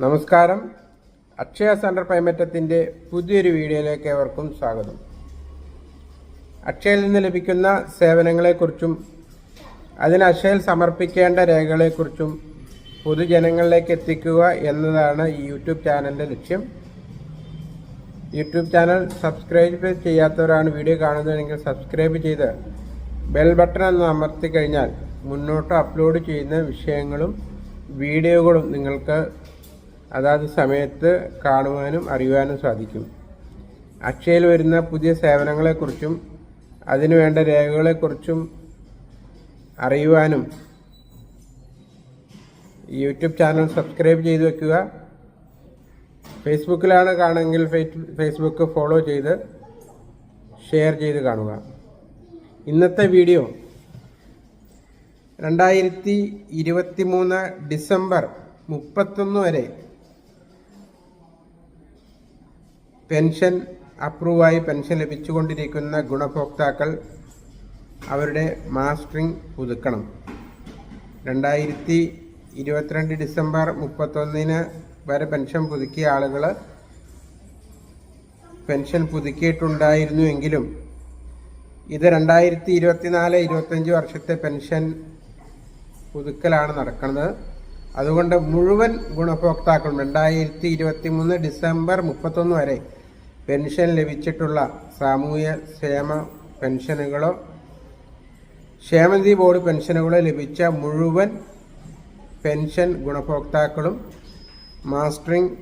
നമസ്കാരം. അക്ഷയ സെന്റർ പൈമറ്റത്തിന്റെ പുതിയൊരു വീഡിയോയിലേക്ക് ഏവർക്കും സ്വാഗതം. അക്ഷയയിൽ നിന്ന് ലഭിക്കുന്ന സേവനങ്ങളെക്കുറിച്ചും അതിന് അക്ഷയയിൽ സമർപ്പിക്കേണ്ട രേഖകളെക്കുറിച്ചും പൊതുജനങ്ങളിലേക്ക് എത്തിക്കുക എന്നതാണ് ഈ യൂട്യൂബ് ചാനലിന്റെ ലക്ഷ്യം. യൂട്യൂബ് ചാനൽ സബ്സ്ക്രൈബ് ചെയ്യാത്തവരാണ് വീഡിയോ കാണുന്നതെങ്കിൽ സബ്സ്ക്രൈബ് ചെയ്ത് ബെൽ ബട്ടൺ എന്ന് അമർത്തി കഴിഞ്ഞാൽ മുന്നോട്ട് അപ്ലോഡ് ചെയ്യുന്ന വിഷയങ്ങളും വീഡിയോകളും നിങ്ങൾക്ക് അതാത് സമയത്ത് കാണുവാനും അറിയുവാനും സാധിക്കും. അക്ഷയയിൽ വരുന്ന പുതിയ സേവനങ്ങളെക്കുറിച്ചും അതിനുവേണ്ട രേഖകളെക്കുറിച്ചും അറിയുവാനും യൂട്യൂബ് ചാനൽ സബ്സ്ക്രൈബ് ചെയ്ത് വെക്കുക. ഫേസ്ബുക്കിലാണ് കാണുമെങ്കിൽ ഫേസ്ബുക്ക് ഫോളോ ചെയ്ത് ഷെയർ ചെയ്ത് കാണുക. ഇന്നത്തെ വീഡിയോ രണ്ടായിരത്തി ഇരുപത്തി മൂന്ന് ഡിസംബർ മുപ്പത്തൊന്ന് വരെ പെൻഷൻ അപ്രൂവായി പെൻഷൻ ലഭിച്ചുകൊണ്ടിരിക്കുന്ന ഗുണഭോക്താക്കൾ അവരുടെ മാസ്റ്ററിംഗ് പുതുക്കണം. രണ്ടായിരത്തി ഇരുപത്തിരണ്ട് ഡിസംബർ മുപ്പത്തൊന്നിന് വരെ പെൻഷൻ പുതുക്കിയ ആളുകൾ പെൻഷൻ പുതുക്കിയിട്ടുണ്ടായിരുന്നുവെങ്കിലും ഇത് രണ്ടായിരത്തി ഇരുപത്തിനാല് ഇരുപത്തഞ്ച് വർഷത്തെ പെൻഷൻ പുതുക്കലാണ് നടക്കുന്നത്. അതുകൊണ്ട് മുഴുവൻ ഗുണഭോക്താക്കളും രണ്ടായിരത്തി ഇരുപത്തി മൂന്ന് ഡിസംബർ മുപ്പത്തൊന്ന് വരെ പെൻഷൻ ലഭിച്ചിട്ടുള്ള സാമൂഹ്യ ക്ഷേമ പെൻഷനുകളോ ക്ഷേമനിധി ബോർഡ് പെൻഷനുകളോ ലഭിച്ച മുഴുവൻ പെൻഷൻ ഗുണഭോക്താക്കളും മാസ്റ്ററിംഗ്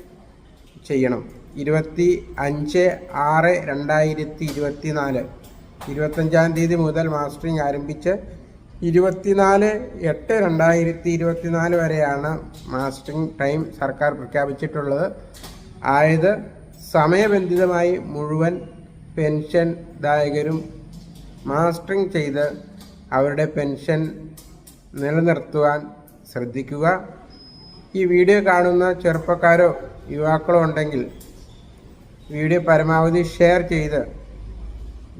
ചെയ്യണം. ഇരുപത്തി അഞ്ച് ആറ് രണ്ടായിരത്തി ഇരുപത്തി നാല് ഇരുപത്തഞ്ചാം തീയതി മുതൽ മാസ്റ്ററിംഗ് ആരംഭിച്ച് ഇരുപത്തിനാല് എട്ട് രണ്ടായിരത്തി ഇരുപത്തിനാല് വരെയാണ് മാസ്റ്ററിംഗ് ടൈം സർക്കാർ പ്രഖ്യാപിച്ചിട്ടുള്ളത്. ആയത് സമയബന്ധിതമായി മുഴുവൻ പെൻഷൻ ദായകരും മാസ്റ്ററിംഗ് ചെയ്ത് അവരുടെ പെൻഷൻ നിലനിർത്തുവാൻ ശ്രദ്ധിക്കുക. ഈ വീഡിയോ കാണുന്ന ചെറുപ്പക്കാരോ യുവാക്കളോ ഉണ്ടെങ്കിൽ വീഡിയോ പരമാവധി ഷെയർ ചെയ്ത്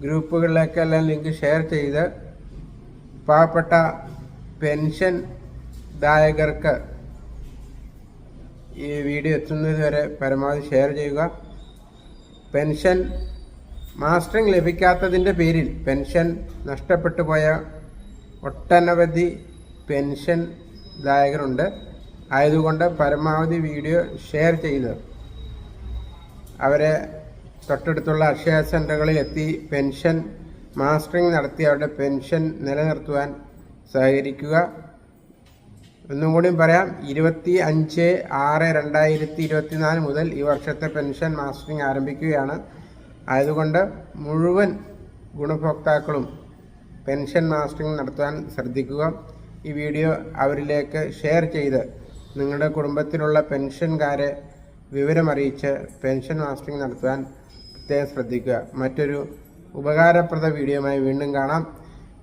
ഗ്രൂപ്പുകളിലേക്കെല്ലാം ലിങ്ക് ഷെയർ ചെയ്ത് പാവപ്പെട്ട പെൻഷൻ ദായകർക്ക് ഈ വീഡിയോ എത്തുന്നത് വരെ പരമാവധി ഷെയർ ചെയ്യുക. പെൻഷൻ മാസ്റ്ററിംഗ് ലഭിക്കാത്തതിന്റെ പേരിൽ പെൻഷൻ നഷ്ടപ്പെട്ടു പോയ ഒട്ടനവധി പെൻഷൻ ദായകരുണ്ട്. ആയതുകൊണ്ട് പരമാവധി വീഡിയോ ഷെയർ ചെയ്ത് അവരെ തൊട്ടടുത്തുള്ള അക്ഷയ സെന്ററുകളിൽ എത്തി പെൻഷൻ മാസ്റ്ററിംഗ് നടത്തി അവരുടെ പെൻഷൻ നിലനിർത്തുവാൻ സഹകരിക്കുക. ഒന്നും കൂടിയും പറയാം ഇരുപത്തി അഞ്ച് ആറ് രണ്ടായിരത്തി ഇരുപത്തിനാല് മുതൽ ഈ വർഷത്തെ പെൻഷൻ മാസ്റ്ററിംഗ് ആരംഭിക്കുകയാണ്. ആയതുകൊണ്ട് മുഴുവൻ ഗുണഭോക്താക്കളും പെൻഷൻ മാസ്റ്ററിംഗ് നടത്താൻ ശ്രദ്ധിക്കുക. ഈ വീഡിയോ അവരിലേക്ക് ഷെയർ ചെയ്ത് നിങ്ങളുടെ കുടുംബത്തിലുള്ള പെൻഷൻകാരെ വിവരമറിയിച്ച് പെൻഷൻ മാസ്റ്ററിംഗ് നടത്താൻ പ്രത്യേകം ശ്രദ്ധിക്കുക. മറ്റൊരു ഉപകാരപ്രദ വീഡിയോയുമായി വീണ്ടും കാണാം.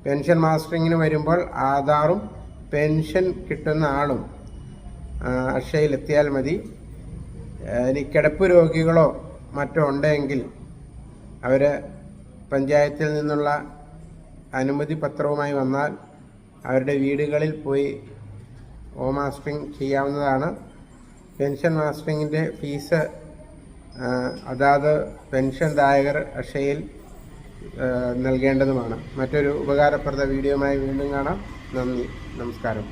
പെൻഷൻ മാസ്റ്ററിങ്ങിന് വരുമ്പോൾ ആധാറും പെൻഷൻ കിട്ടുന്ന ആളും അക്ഷയിലെത്തിയാൽ മതി. ഇനി കിടപ്പ് രോഗികളോ മറ്റോ ഉണ്ടെങ്കിൽ അവർ പഞ്ചായത്തിൽ നിന്നുള്ള അനുമതി പത്രവുമായി വന്നാൽ അവരുടെ വീടുകളിൽ പോയി ഹോം മാസ്റ്ററിങ് ചെയ്യാവുന്നതാണ്. പെൻഷൻ മാസ്റ്ററിങ്ങിന്റെ ഫീസ് അതാത് പെൻഷൻ ദായകർ അക്ഷയിൽ നൽകേണ്ടതുമാണ്. മറ്റൊരു ഉപകാരപ്രദ വീഡിയോയുമായി വീണ്ടും കാണാം. നന്ദി. നമസ്കാരം.